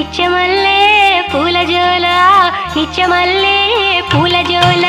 నిత్యమల్లే పూల జోల నిత్యమల్లే పూల జోల